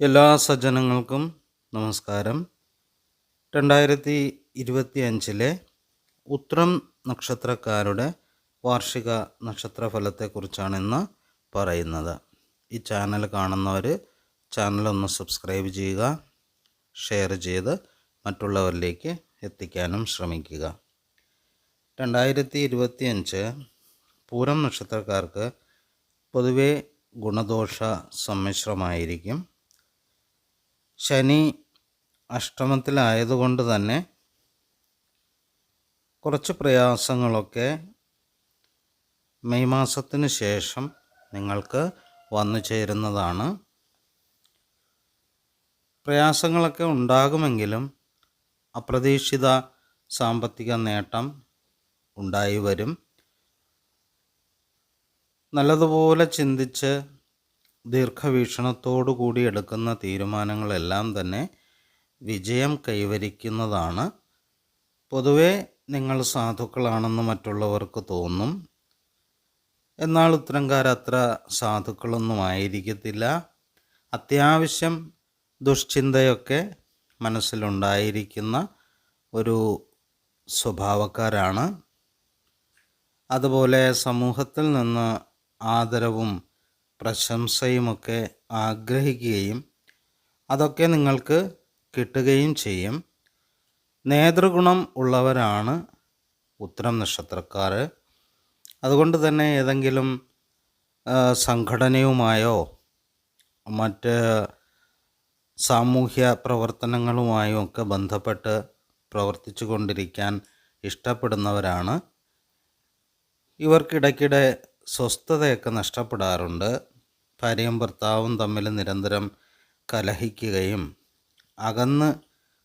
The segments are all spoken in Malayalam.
എല്ലാ സജ്ജനങ്ങൾക്കും നമസ്കാരം. രണ്ടായിരത്തി ഇരുപത്തി അഞ്ചിലെ ഉത്രം നക്ഷത്രക്കാരുടെ വാർഷിക നക്ഷത്രഫലത്തെക്കുറിച്ചാണ് ഇന്ന് പറയുന്നത്. ഈ ചാനൽ കാണുന്നവർ ചാനലൊന്ന് സബ്സ്ക്രൈബ് ചെയ്യുക ഷെയർ ചെയ്ത് മറ്റുള്ളവരിലേക്ക് എത്തിക്കാനും ശ്രമിക്കുക. രണ്ടായിരത്തി ഇരുപത്തി അഞ്ച് പൂരം നക്ഷത്രക്കാർക്ക് പൊതുവേ ഗുണദോഷ സമ്മിശ്രമായിരിക്കും. ശനി അഷ്ടമത്തിലായതുകൊണ്ട് തന്നെ കുറച്ച് പ്രയാസങ്ങളൊക്കെ മെയ് മാസത്തിന് ശേഷം നിങ്ങൾക്ക് വന്നു ചേരുന്നതാണ്. പ്രയാസങ്ങളൊക്കെ ഉണ്ടാകുമെങ്കിലും അപ്രതീക്ഷിത സാമ്പത്തിക നേട്ടം ഉണ്ടായി വരും. നല്ലതുപോലെ ചിന്തിച്ച് ദീർഘവീക്ഷണത്തോടു കൂടി എടുക്കുന്ന തീരുമാനങ്ങളെല്ലാം തന്നെ വിജയം കൈവരിക്കുന്നതാണ്. പൊതുവേ നിങ്ങൾ സാധുക്കളാണെന്ന് മറ്റുള്ളവർക്ക് തോന്നും. എന്നാൽ ഉത്തരംകാർ അത്ര സാധുക്കളൊന്നും ആയിരിക്കത്തില്ല. അത്യാവശ്യം ദുഷ്ചിന്തയൊക്കെ മനസ്സിലുണ്ടായിരിക്കുന്ന ഒരു സ്വഭാവക്കാരാണ്. അതുപോലെ സമൂഹത്തിൽ നിന്ന് ആദരവും പ്രശംസയുമൊക്കെ ആഗ്രഹിക്കുകയും അതൊക്കെ നിങ്ങൾക്ക് കിട്ടുകയും ചെയ്യും. നേതൃഗുണം ഉള്ളവരാണ് ഉത്തരം നക്ഷത്രക്കാർ അതുകൊണ്ട് തന്നെ ഏതെങ്കിലും സംഘടനയുമായോ മറ്റ് സാമൂഹ്യ പ്രവർത്തനങ്ങളുമായോ ഒക്കെ ബന്ധപ്പെട്ട് പ്രവർത്തിച്ചു കൊണ്ടിരിക്കാൻ ഇഷ്ടപ്പെടുന്നവരാണ്. ഇവർക്കിടയ്ക്കിടെ സ്വസ്ഥതയൊക്കെ നഷ്ടപ്പെടാറുണ്ട്. ഭാര്യയും ഭർത്താവും തമ്മിൽ നിരന്തരം കലഹിക്കുകയും അകന്ന്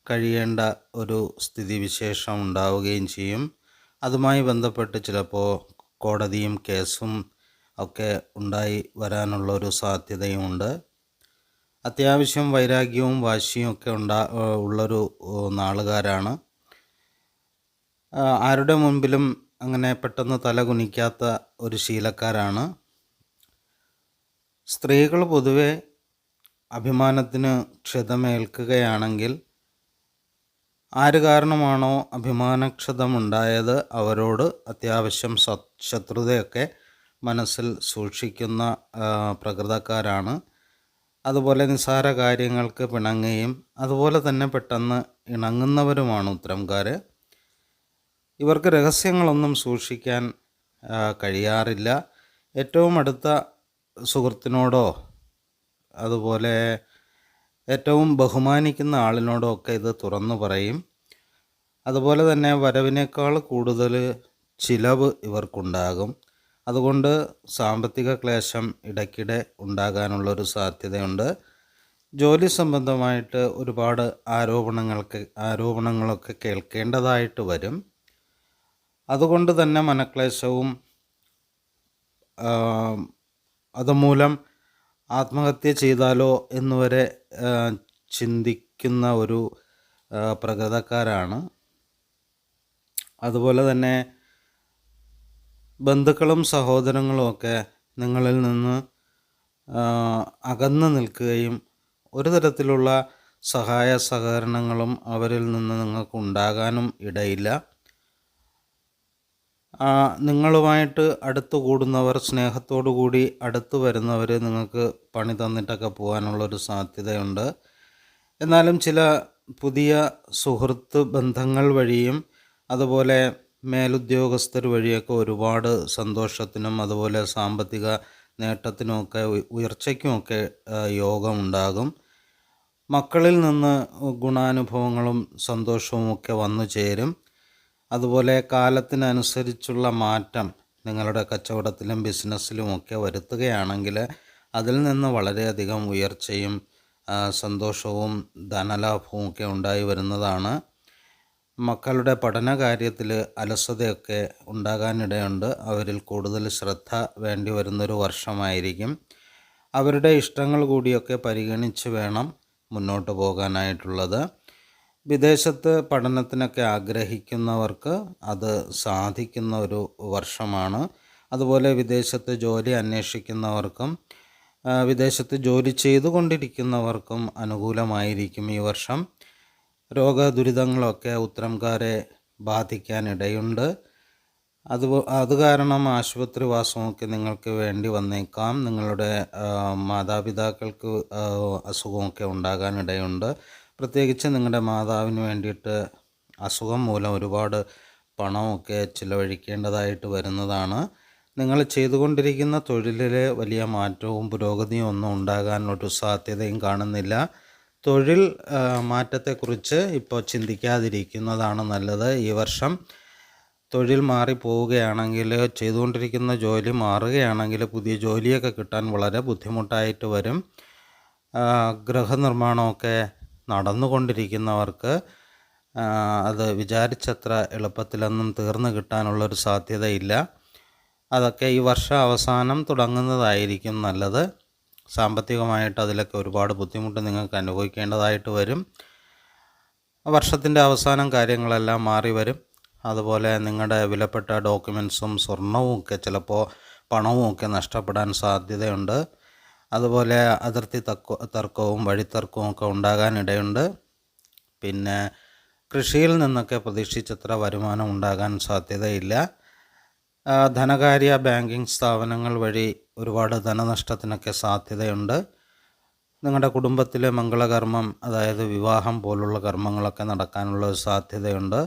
കഴിയേണ്ട ഒരു സ്ഥിതിവിശേഷം ഉണ്ടാവുകയും ചെയ്യും. അതുമായി ബന്ധപ്പെട്ട് ചിലപ്പോൾ കോടതിയും കേസും ഒക്കെ ഉണ്ടായി വരാനുള്ള ഒരു സാധ്യതയുമുണ്ട്. അത്യാവശ്യം വൈരാഗ്യവും വാശിയും ഒക്കെ ഉണ്ടാ ഉള്ളൊരു നാളുകാരാണ്. ആരുടെ മുൻപിലും അങ്ങനെ പെട്ടെന്ന് തല കുനിക്കാത്ത ഒരു ശീലക്കാരാണ്. സ്ത്രീകൾ പൊതുവെ അഭിമാനത്തിന് ക്ഷതമേൽക്കുകയാണെങ്കിൽ ആര് കാരണമാണോ അഭിമാനക്ഷതമുണ്ടായത് അവരോട് അത്യാവശ്യം ശത്രുതയൊക്കെ മനസ്സിൽ സൂക്ഷിക്കുന്ന പ്രകൃതക്കാരാണ്. അതുപോലെ നിസ്സാര കാര്യങ്ങൾക്ക് പിണങ്ങുകയും അതുപോലെ തന്നെ പെട്ടെന്ന് ഇണങ്ങുന്നവരുമാണ് ഉത്തരംകാർ ഇവർക്ക് രഹസ്യങ്ങളൊന്നും സൂക്ഷിക്കാൻ കഴിയാറില്ല. ഏറ്റവും അടുത്ത സുഹൃത്തിനോടോ അതുപോലെ ഏറ്റവും ബഹുമാനിക്കുന്ന ആളിനോടോ ഒക്കെ ഇത് തുറന്നു പറയും. അതുപോലെ തന്നെ വരവിനേക്കാൾ കൂടുതൽ ചിലവ് ഇവർക്കുണ്ടാകും. അതുകൊണ്ട് സാമ്പത്തിക ക്ലേശം ഇടയ്ക്കിടെ ഉണ്ടാകാനുള്ളൊരു സാധ്യതയുണ്ട്. ജോലി സംബന്ധമായിട്ട് ഒരുപാട് ആരോപണങ്ങൾക്ക് ആരോപണങ്ങളൊക്കെ കേൾക്കേണ്ടതായിട്ട് വരും. അതുകൊണ്ട് തന്നെ മനക്ലേശവും അതുമൂലം ആത്മഹത്യ ചെയ്താലോ എന്നുവരെ ചിന്തിക്കുന്ന ഒരു പ്രകൃതക്കാരാണ്. അതുപോലെ തന്നെ ബന്ധുക്കളും സഹോദരങ്ങളുമൊക്കെ നിങ്ങളിൽ നിന്ന് അകന്നു നിൽക്കുകയും ഒരു തരത്തിലുള്ള സഹായ സഹകരണങ്ങളും അവരിൽ നിന്ന് നിങ്ങൾക്ക് ഉണ്ടാകാനും ഇടയില്ല. നിങ്ങളുമായിട്ട് അടുത്ത് കൂടുന്നവർ സ്നേഹത്തോടു കൂടി അടുത്ത് വരുന്നവർ നിങ്ങൾക്ക് പണി തന്നിട്ടൊക്കെ പോകാനുള്ളൊരു സാധ്യതയുണ്ട്. എന്നാലും ചില പുതിയ സുഹൃത്ത് ബന്ധങ്ങൾ വഴിയും അതുപോലെ മേലുദ്യോഗസ്ഥർ വഴിയൊക്കെ ഒരുപാട് സന്തോഷത്തിനും അതുപോലെ സാമ്പത്തിക നേട്ടത്തിനുമൊക്കെ ഉയർച്ചയ്ക്കുമൊക്കെ യോഗമുണ്ടാകും. മക്കളിൽ നിന്ന് ഗുണാനുഭവങ്ങളും സന്തോഷവും ഒക്കെ വന്നു ചേരും. അതുപോലെ കാലത്തിനനുസരിച്ചുള്ള മാറ്റം നിങ്ങളുടെ കച്ചവടത്തിലും ബിസിനസ്സിലുമൊക്കെ വരുത്തുകയാണെങ്കിൽ അതിൽ നിന്ന് വളരെയധികം ഉയർച്ചയും സന്തോഷവും ധനലാഭവും ഒക്കെ ഉണ്ടായി വരുന്നതാണ്. മക്കളുടെ പഠന കാര്യത്തിൽ അലസതയൊക്കെ ഉണ്ടാകാനിടയുണ്ട്. അവരിൽ കൂടുതൽ ശ്രദ്ധ വേണ്ടി വരുന്നൊരു വർഷമായിരിക്കും. അവരുടെ ഇഷ്ടങ്ങൾ കൂടിയൊക്കെ പരിഗണിച്ച് വേണം മുന്നോട്ട് പോകാനായിട്ടുള്ളത്. വിദേശത്ത് പഠനത്തിനൊക്കെ ആഗ്രഹിക്കുന്നവർക്ക് അത് സാധിക്കുന്ന ഒരു വർഷമാണ്. അതുപോലെ വിദേശത്ത് ജോലി അന്വേഷിക്കുന്നവർക്കും വിദേശത്ത് ജോലി ചെയ്തുകൊണ്ടിരിക്കുന്നവർക്കും അനുകൂലമായിരിക്കും ഈ വർഷം. രോഗദുരിതങ്ങളൊക്കെ ഉത്തരംകാരെ ബാധിക്കാനിടയുണ്ട്. അത് അത് കാരണം ആശുപത്രിവാസമൊക്കെ നിങ്ങൾക്ക് വേണ്ടി വന്നേക്കാം. നിങ്ങളുടെ മാതാപിതാക്കൾക്ക് അസുഖമൊക്കെ ഉണ്ടാകാനിടയുണ്ട്. പ്രത്യേകിച്ച് നിങ്ങളുടെ മാതാവിന് വേണ്ടിയിട്ട് അസുഖം മൂലം ഒരുപാട് പണമൊക്കെ ചിലവഴിക്കേണ്ടതായിട്ട് വരുന്നതാണ്. നിങ്ങൾ ചെയ്തുകൊണ്ടിരിക്കുന്ന തൊഴിലിൽ വലിയ മാറ്റവും പുരോഗതിയും ഒന്നും ഉണ്ടാകാനൊരു സാധ്യതയും കാണുന്നില്ല. തൊഴിൽ മാറ്റത്തെക്കുറിച്ച് ഇപ്പോൾ ചിന്തിക്കാതിരിക്കുന്നതാണ് നല്ലത്. ഈ വർഷം തൊഴിൽ മാറി പോവുകയാണെങ്കിൽ ചെയ്തുകൊണ്ടിരിക്കുന്ന ജോലി മാറുകയാണെങ്കിൽ പുതിയ ജോലിയൊക്കെ കിട്ടാൻ വളരെ ബുദ്ധിമുട്ടായിട്ട് വരും. ഗൃഹനിർമ്മാണമൊക്കെ നടന്നുകൊണ്ടിരിക്കുന്നവർക്ക് അത് വിചാരിച്ചത്ര എളുപ്പത്തിലൊന്നും തീർന്നു കിട്ടാനുള്ളൊരു സാധ്യതയില്ല. അതൊക്കെ ഈ വർഷം അവസാനം തുടങ്ങുന്നതായിരിക്കും നല്ലത്. സാമ്പത്തികമായിട്ട് അതിലൊക്കെ ഒരുപാട് ബുദ്ധിമുട്ട് നിങ്ങൾക്ക് അനുഭവിക്കേണ്ടതായിട്ട് വരും. വർഷത്തിന്റെ അവസാനം കാര്യങ്ങളെല്ലാം മാറി വരും. അതുപോലെ നിങ്ങളുടെ വിലപ്പെട്ട ഡോക്യുമെൻസും സ്വർണവും ഒക്കെ ചിലപ്പോൾ പണവും ഒക്കെ നഷ്ടപ്പെടാൻ സാധ്യതയുണ്ട്. അതുപോലെ അതിർത്തി തർക്ക തർക്കവും വഴിത്തർക്കവും ഒക്കെ ഉണ്ടാകാനിടയുണ്ട്. പിന്നെ കൃഷിയിൽ നിന്നൊക്കെ പ്രതീക്ഷിച്ചത്ര വരുമാനം ഉണ്ടാകാൻ സാധ്യതയില്ല. ധനകാര്യ ബാങ്കിങ് സ്ഥാപനങ്ങൾ വഴി ഒരുപാട് ധനനഷ്ടത്തിനൊക്കെ സാധ്യതയുണ്ട്. നിങ്ങളുടെ കുടുംബത്തിലെ മംഗളകർമ്മം അതായത് വിവാഹം പോലുള്ള കർമ്മങ്ങളൊക്കെ നടക്കാനുള്ള സാധ്യതയുണ്ട്.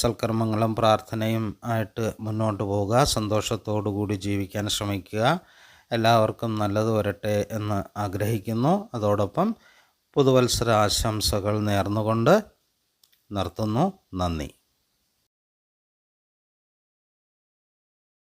സൽക്കർമ്മങ്ങളും പ്രാർത്ഥനയും ആയിട്ട് മുന്നോട്ട് പോവുക സന്തോഷത്തോടു കൂടി ജീവിക്കാൻ ശ്രമിക്കുക. എല്ലാവർക്കും നല്ലത് വരട്ടെ എന്ന് ആഗ്രഹിക്കുന്നു. അതോടൊപ്പം പുതുവത്സര ആശംസകൾ നേർന്നുകൊണ്ട് നിർത്തുന്നു. നന്ദി.